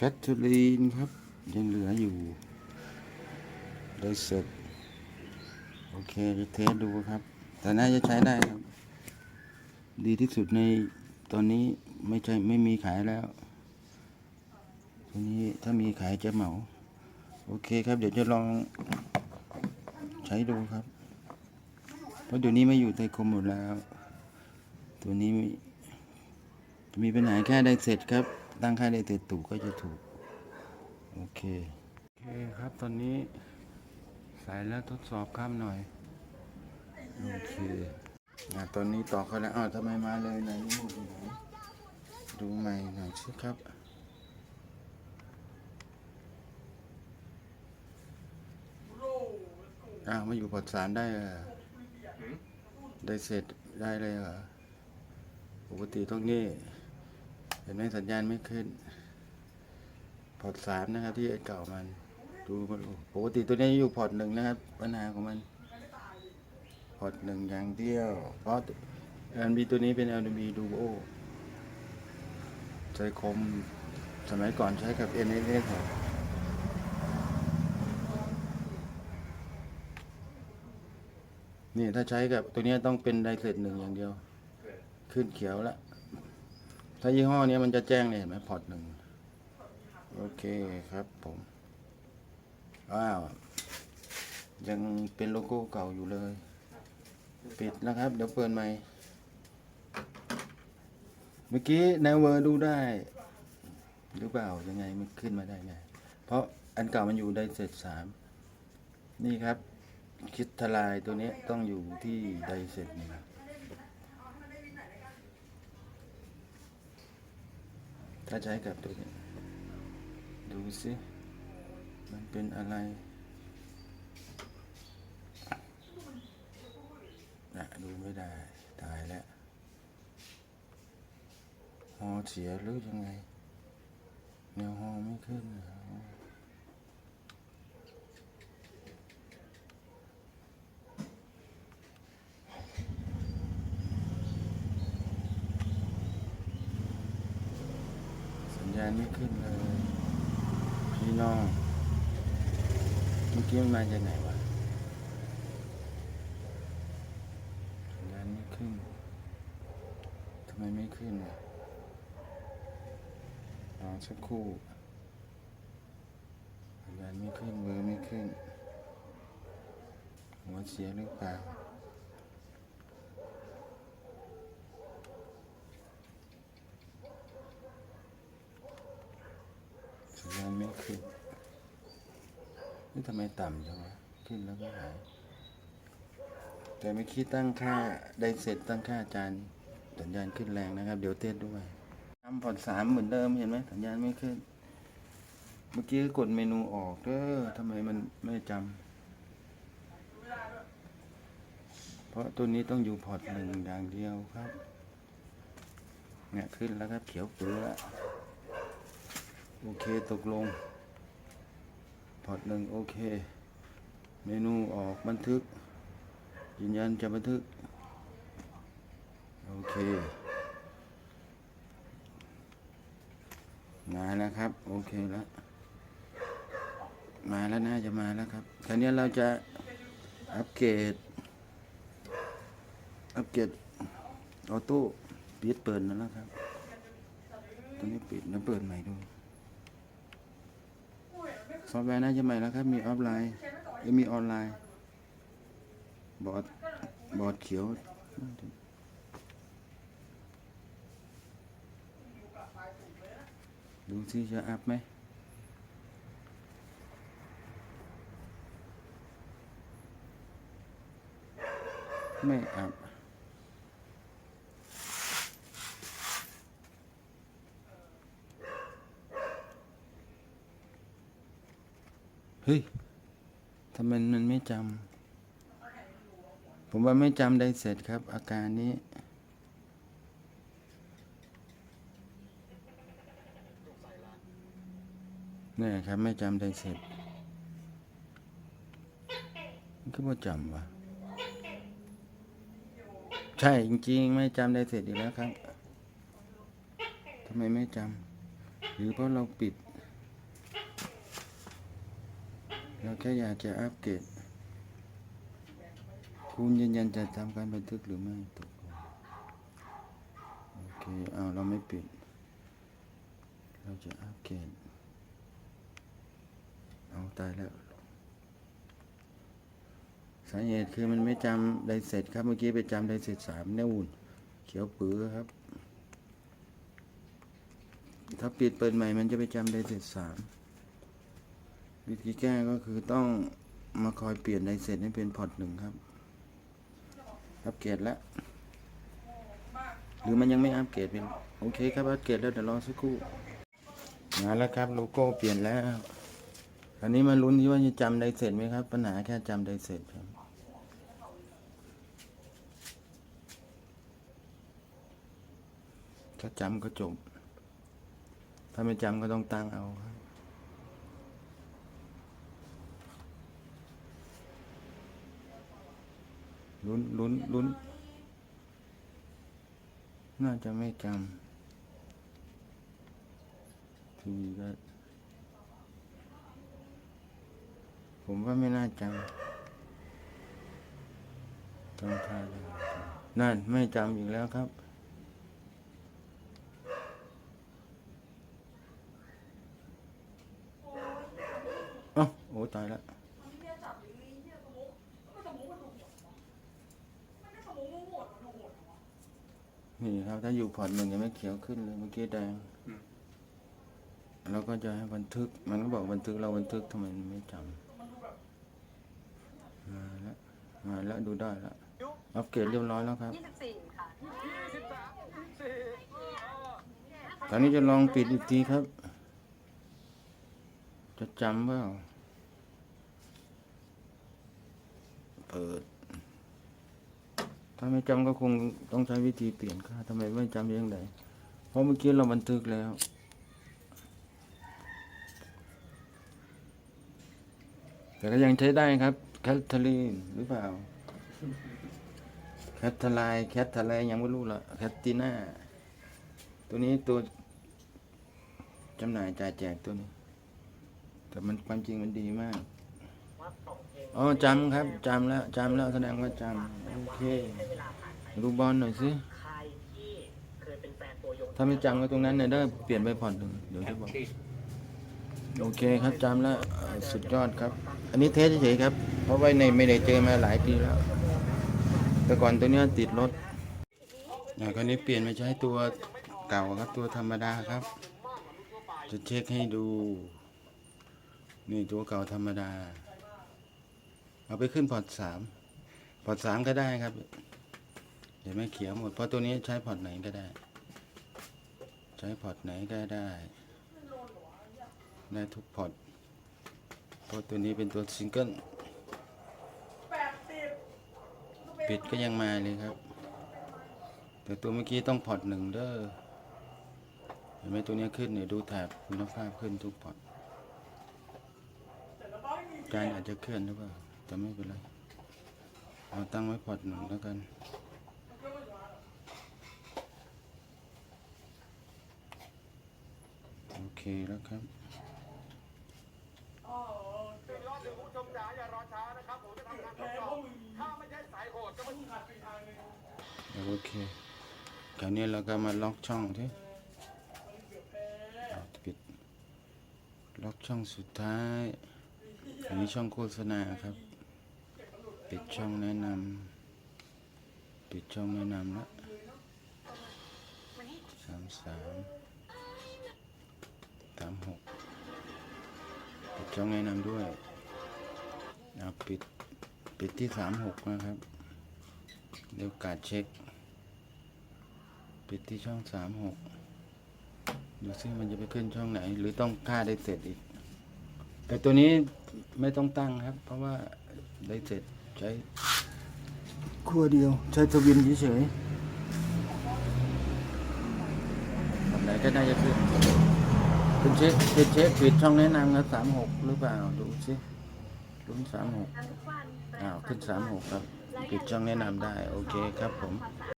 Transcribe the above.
แคทเธอรีนครับ ยังเหลืออยู่ได้เสร็จโอเคจะเทสดูครับ แต่น่าจะใช้ได้ครับ ดีที่สุดในตอนนี้ไม่ใช่ไม่มีขายแล้วทีนี้ถ้ามีขายจะเหมา โอเคครับ เดี๋ยวจะลองใช้ดูครับ เพราะเดี๋ยวนี้ไม่อยู่ไทยคมหมดแล้ว ตัวนี้มีมีปัญหาแค่ได้เสร็จครับ ตั้งค่าได้เสร็จถูกก็จะถูก โอเค โอเคครับตอนนี้ใส่แล้วทดสอบข้ามหน่อย โอเคอะตอนนี้ต่อเขาแล้วอ้าวทำไมมาเลยไหนนี่อยู่ไหนดูใหม่หน่อยสิครับอ้าวมาอยู่พอร์ตสามได้เหรอได้เสร็จได้เลยเหรอปกติตรงนี้เห็นไหมสัญญาณไม่ขึ้น พอร์ตสามนะครับ ที่ไอ้เก่ามัน ดูมันปกติตัวนี้อยู่พอร์ตหนึ่งนะครับ ปัญหาของมัน พอร์ตหนึ่งอย่างเดียว เพราะ LB ตัวนี้เป็น LB Duo ใจคม สมัยก่อนใช้กับ NSS ครับนี่ถ้าใช้กับตัวนี้ต้องเป็นไดเซตหนึ่งอย่างเดียว ขึ้นเขียวแล้ว ถ้ายี่ห้อนี้มันจะแจ้งเนี่ยเห็นไหมพอร์ตหนึ่งโอเคครับผมว้าวยังเป็นโลโก้เก่าอยู่เลย ปิดนะครับ เดี๋ยวเปิดใหม่ เมื่อกี้ในเวอร์ดูได้ หรือเปล่ายังไงมันขึ้นมาได้ไง เพราะอันเก่ามันอยู่ไดเซตสามนี่ครับ คิดทลายตัวนี้ต้องอยู่ที่ไดเซตหนึ่ง ถ้าให้กับตัวนี้ดูสิมันเป็นอะไรนะดูไม่ได้ ตายแล้วฮอเสียหรือยังไง แนวฮอไม่ขึ้นเหรอ สัญญาณไม่ขึ้นเลยพี่น้องเมื่อกี้มันมาจากไหนวะสัญญาณไม่ขึ้นทำไมไม่ขึ้นอะรอสักครู่สัญญาณไม่ขึ้นเบอร์ไม่ขึ้นหัวเสียหรือเปล่าสัญญาณไม่ขึ้น นี่ทำไมต่ำจังวะขึ้นแล้วก็หาย แต่ไม่คิดตั้งค่าได้เสร็จตั้งค่าจานสัญญาณขึ้นแรงนะครับ เดี๋ยวเต้นด้วยทำผ่อนสามเหมือนเดิมเห็นไหมสัญญาณไม่ขึ้น เมื่อกี้กดเมนูออกเด้อทำไมมันไม่จำเพราะตัวนี้ต้องอยู่พอร์ตหนึ่งอย่างเดียวครับเนี่ยขึ้นแล้วครับเขียวเปลือโอเคตกลง พอร์ตหนึ่งโอเค เมนูออกบันทึก ยืนยันจะบันทึก โอเค มาแล้วครับ โอเคแล้ว มาแล้วน่าจะมาแล้วครับคราวนี้เราจะอัปเกรด อัปเกรดออโต้ปิดเปิดแล้วนะครับตอนนี้ปิดแล้วเปิดใหม่ดู ซอฟต์แวร์น่าจะใหม่แล้วครับ มีออฟไลน์เอ้มีออนไลน์ บอร์ดบอร์ดเขียวดูสิจะอัพไหมไม่อัพ เฮ้ยทำไมมันไม่จำผมว่าไม่จำได้เสร็จครับ อาการนี้ นี่ครับ ไม่จำได้เสร็จมันก็ว่าจำวะใช่จริง ๆ ไม่จำได้เสร็จอีกแล้วครับทำไมไม่จำหรือเพราะเราปิด เราแค่อยากจะอัปเกรดคุณยืนยันจะทำการบันทึกหรือไม่ตกโอเคเอาเราไม่ปิด เราจะอัปเกรดเอาตายแล้วสาเหตุคือมันไม่จำไดเสร็จครับเมื่อกี้ไปจำไดเสร็จสามแนวอุ่นเขียวปื้อครับ ถ้าปิดเปิดใหม่มันจะไปจำไดเสร็จสาม วิธีแก้ก็คือต้องมาคอยเปลี่ยนไดเสร็จให้เป็นพอร์ตหนึ่งครับ อัปเกรดแล้ว หรือมันยังไม่อัปเกรดเป็น โอเคครับ อัปเกรดแล้วเดี๋ยวรอสักครู่มาแล้วครับ โลโก้เปลี่ยนแล้วอันนี้มาลุ้นที่ว่าจะจำไดเสร็จไหมครับ ปัญหาแค่จำไดเสร็จครับถ้าจำก็จบ ถ้าไม่จำก็ต้องตั้งเอาครับ ลุ้นลุ้นลุ้น น่าจะไม่จำทีก็ ผมว่าไม่น่าจำต้องท่าเลยนั่นไม่จำอีกแล้วครับอ้าโอ้ตายแล้ว นี่ครับ ถ้าอยู่พอร์ตหนึ่งยังไม่เขียวขึ้นเลยเมื่อกี้แดงเราก็จะให้บันทึก มันก็บอกบันทึกเราบันทึกทำไมมันไม่จำมาแล้วมาแล้วดูได้แล้วอัปเกรดเรียบร้อยแล้วครับยี่สิบสี่ค่ะตอนนี้จะลองปิดอีกทีครับ จะจำเปล่าเปิด ถ้าไม่จำก็คงต้องใช้วิธีเปลี่ยนค่าทำไมไม่จำยังไงเพราะเมื่อกี้เราบันทึกแล้วแต่ก็ยังใช้ได้ครับ แคทเธอรีนหรือเปล่า แคทเธอไลน์แคทเธอไลยังไม่รู้ละแคทติน่า ตัวนี้ตัวจำหน่ายจ่ายแจกตัวนี้ แต่มันความจริงมันดีมาก อ๋อจำครับจำแล้วจำแล้วแสดงว่าจำโอเคดูบอลหน่อยสิถ้าไม่จำก็ตรงนั้นเนี่ยได้เปลี่ยนไปผ่อนหนึ่งเดี๋ยวจะบอกโอเคครับจำแล้วสุดยอดครับ อันนี้เทสเฉยครับ เพราะว่าในไม่ได้เจอมาหลายปีแล้ว แต่ก่อนตัวเนี้ยติดรถอ่าคราวนี้เปลี่ยนมาใช้ตัวเก่าครับตัวธรรมดาครับ จะเช็คให้ดู นี่ตัวเก่าธรรมดา เอาไปขึ้นพอร์ตสามพอร์ตสามก็ได้ครับเห็นไหมเขียวหมด เพราะตัวนี้ใช้พอร์ตไหนก็ได้ ใช้พอร์ตไหนก็ได้ได้ทุกพอร์ตเพราะตัวนี้เป็นตัวซิงเกิลปิดก็ยังมาเลยครับ แต่ตัวเมื่อกี้ต้องพอร์ตหนึ่งเด้อเห็นไหมตัวนี้ขึ้นเนี่ยดูแถบคุณภาพขึ้นทุกพอร์ตจานอาจจะเคลื่อนหรือเปล่า แต่ไม่เป็นไร เอาตั้งไว้พอร์ตหนึ่งแล้วกัน โอเคแล้วครับรอบถึงผู้ชมจ๋าอย่ารอช้านะครับผมจะทำการทดสอบถ้าไม่ใช่สายโหดก็ไม่ขาดปีทางนึงโอเคคราวนี้เราก็มาล็อกช่องที่ปิดล็อกช่องสุดท้ายอันนี้ช่องโฆษณาครับ ปิดช่องแนะนำปิดช่องแนะนำล้วสามสามสามหกปิดช่องแนะนำด้วยเอาปิดปิดที่สามหกนะครับ เดี๋ยวการเช็ค ปิดที่ช่องสามหกดูซิมันจะไปขึ้นช่องไหน หรือต้องค่าได้เสร็จอีก แต่ตัวนี้ไม่ต้องตั้งครับ เพราะว่าได้เสร็จ ใช้ขั้วเดียว ใช้ทวินเฉยๆทำไหนก็น่าจะขึ้นคุณเช็คปิดเช็คปิดช่องแนะนำครับสามหกหรือเปล่า ดูซิลุ้นสามหกทุกวันอ้าว ขึ้นสามหกครับ ปิดช่องแนะนำได้ โอเคครับผมความ